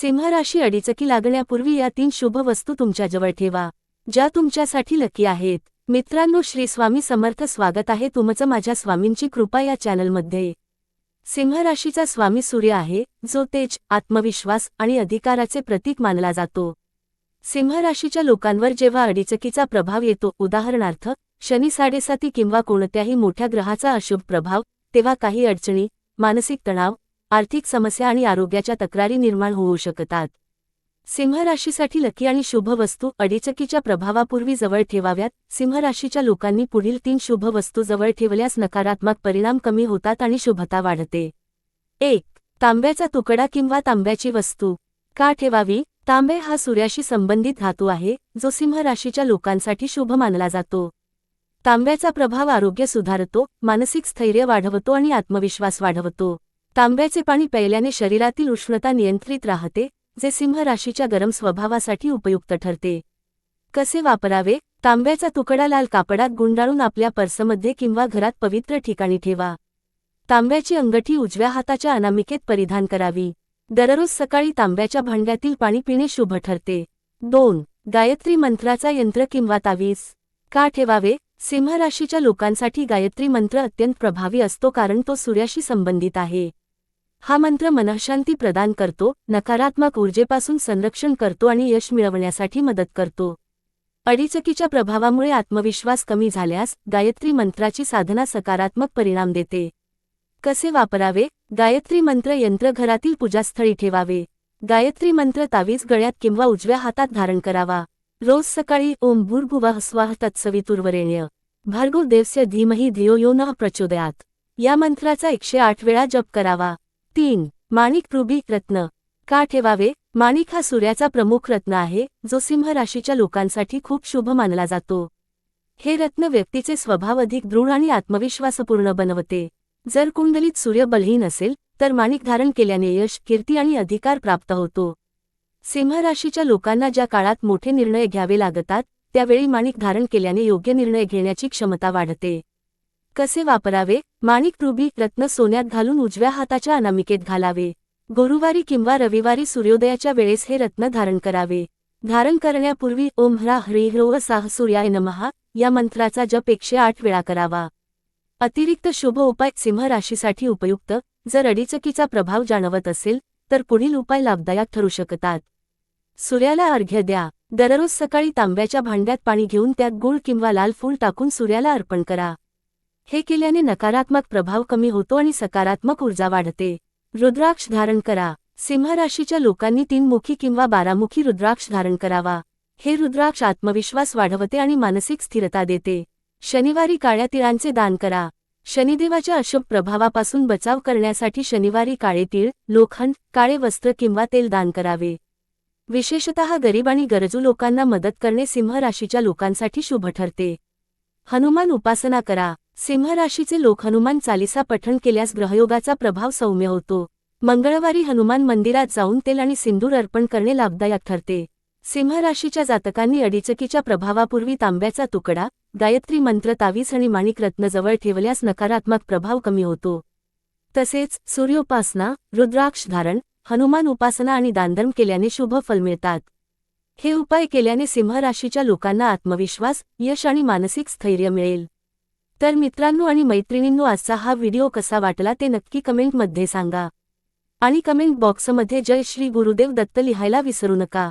सिंहराशी अडीचकी लागण्यापूर्वी या तीन शुभ वस्तू तुमच्याजवळ ठेवा ज्या तुमच्यासाठी लकी आहेत. मित्रांनो श्री स्वामी समर्थ स्वागत आहे तुमचं माझ्या स्वामींची कृपा या चॅनलमध्ये. सिंहराशीचा स्वामी सूर्य आहे जो तेज आत्मविश्वास आणि अधिकाराचे प्रतीक मानला जातो. सिंहराशीच्या लोकांवर जेव्हा अडीचकीचा प्रभाव येतो उदाहरणार्थ शनी साडेसाती किंवा कोणत्याही मोठ्या ग्रहाचा अशुभ प्रभाव तेव्हा काही अडचणी मानसिक तणाव आर्थिक समस्या आणि आरोग्याच्या तक्रारी निर्माण होऊ शकतात. सिंह राशीसाठी लकी आणि शुभ वस्तू अडेचकीच्या प्रभावापूर्वी जवळ ठेवाव्यात. सिंह राशीच्या लोकांनी पुढील तीन शुभ वस्तू जवळ ठेवल्यास नकारात्मक परिणाम कमी होतात आणि शुभता वाढते. एक तांब्याचा तुकडा किंवा तांब्याची वस्तू. का ठेवावी? तांबे हा सूर्याशी संबंधित धातू आहे जो सिंह राशीच्या लोकांसाठी शुभ मानला जातो. तांब्याचा प्रभाव आरोग्य सुधारतो मानसिक स्थैर्य वाढवतो आणि आत्मविश्वास वाढवतो. तांब्याचे पाणी प्यायल्याने शरीरातील उष्णता नियंत्रित राहते जे सिंह राशीच्या गरम स्वभावासाठी उपयुक्त ठरते. कसे वापरावे? तांब्याचा तुकडा लाल कापडात गुंडाळून आपल्या पर्समध्ये किंवा घरात पवित्र ठिकाणी ठेवा. तांब्याची अंगठी उजव्या हाताच्या अनामिकेत परिधान करावी. दररोज सकाळी तांब्याच्या भांड्यातील पाणी पिणे शुभ ठरते. दोन गायत्री मंत्राचा यंत्र किंवा तावीस. का ठेवावे? सिंह राशीच्या लोकांसाठी गायत्री मंत्र अत्यंत प्रभावी असतो कारण तो सूर्याशी संबंधित आहे. हा मंत्र मनःशांती प्रदान करतो नकारात्मक ऊर्जेपासून संरक्षण करतो आणि यश मिळवण्यासाठी मदत करतो. अडीचकीच्या प्रभावामुळे आत्मविश्वास कमी झाल्यास गायत्री मंत्राची साधना सकारात्मक परिणाम देते. कसे वापरावे? गायत्री मंत्र यंत्र घरातील पूजास्थळी ठेवावे. गायत्री मंत्र तावीज गळ्यात किंवा उजव्या हातात धारण करावा. रोज सकाळी ओम भूर्भुवः स्वाह तत्सवितुर्वरेण्य. भार्गो देवस्य धीमही धियो यो न प्रचोदयात. या मंत्राचा एकशे आठ वेळा जप करावा. तीन माणिक रुबी रत्न. का ठेवावे? माणिक हा सूर्याचा प्रमुख रत्न आहे जो सिंह राशीच्या लोकांसाठी खूप शुभ मानला जातो. हे रत्न व्यक्तीचे स्वभाव अधिक दृढ आणि आत्मविश्वासपूर्ण बनवते. जर कुंडलीत सूर्य बलहीन असेल तर माणिक धारण केल्याने यश कीर्ती आणि अधिकार प्राप्त होतो. सिंह राशीच्या लोकांना ज्या काळात मोठे निर्णय घ्यावे लागतात त्यावेळी माणिक धारण केल्याने योग्य निर्णय घेण्याची क्षमता वाढते. कसे वापरावे? माणिक रुबी रत्न सोन्यात घालून उजव्या हाताच्या अनामिकेत घालावे. गुरुवारी किंवा रविवारी सूर्योदयाच्या वेळेस हे रत्न धारण करावे. धारण करण्यापूर्वी ओम ह्रा ह्री ह्रो साह सूर्याय नमहा या मंत्राचा जप एकशे आठ वेळा करावा. अतिरिक्त शुभ उपाय सिंह राशीसाठी उपयुक्त जर अडीचकीचा प्रभाव जाणवत असेल तर पुढील उपाय लाभदायक ठरू शकतात. सूर्याला अर्घ्य द्या. दररोज सकाळी तांब्याच्या भांड्यात पाणी घेऊन त्यात गुळ किंवा लाल फूल टाकून सूर्याला अर्पण करा. हे केल्याने नकारात्मक प्रभाव कमी होतो आणि सकारात्मक ऊर्जा वाढते. रुद्राक्ष धारण करा. सिंह राशीच्या लोकांनी तीनमुखी किंवा बारामुखी रुद्राक्ष धारण करावा. हे रुद्राक्ष आत्मविश्वास वाढवते आणि मानसिक स्थिरता देते. शनिवारी काळ्या तिळांचे दान करा. शनिदेवाच्या अशुभ प्रभावापासून बचाव करण्यासाठी शनिवारी काळे तीळ लोखंड काळे वस्त्र किंवा तेल दान करावे. विशेषतः गरीब आणि गरजू लोकांना मदत करणे सिंह राशीच्या लोकांसाठी शुभ ठरते. हनुमान उपासना करा. सिंह राशीचे लोक हनुमान चालिसा पठण केल्यास ग्रहयोगाचा प्रभाव सौम्य होतो. मंगळवारी हनुमान मंदिरात जाऊन तेल आणि सिंदूर अर्पण करणे लाभदायक ठरते. सिंह राशीच्या जातकांनी अडीचकीच्या प्रभावापूर्वी तांब्याचा तुकडा गायत्री मंत्र तावीस आणि माणिक रत्नजवळ ठेवल्यास नकारात्मक प्रभाव कमी होतो. तसेच सूर्योपासना रुद्राक्ष धारण हनुमान उपासना आणि दानधर्म केल्याने शुभ फल मिळतात. हे उपाय केल्याने सिंह राशीच्या लोकांना आत्मविश्वास यश आणि मानसिक स्थैर्य मिळेल. तर मित्रांनो आणि मैत्रिणींनो आजचा हा व्हिडिओ कसा वाटला ते नक्की कमेंटमध्ये सांगा. आणि कमेंट बॉक्समध्ये जय श्री गुरुदेव दत्त लिहायला विसरू नका.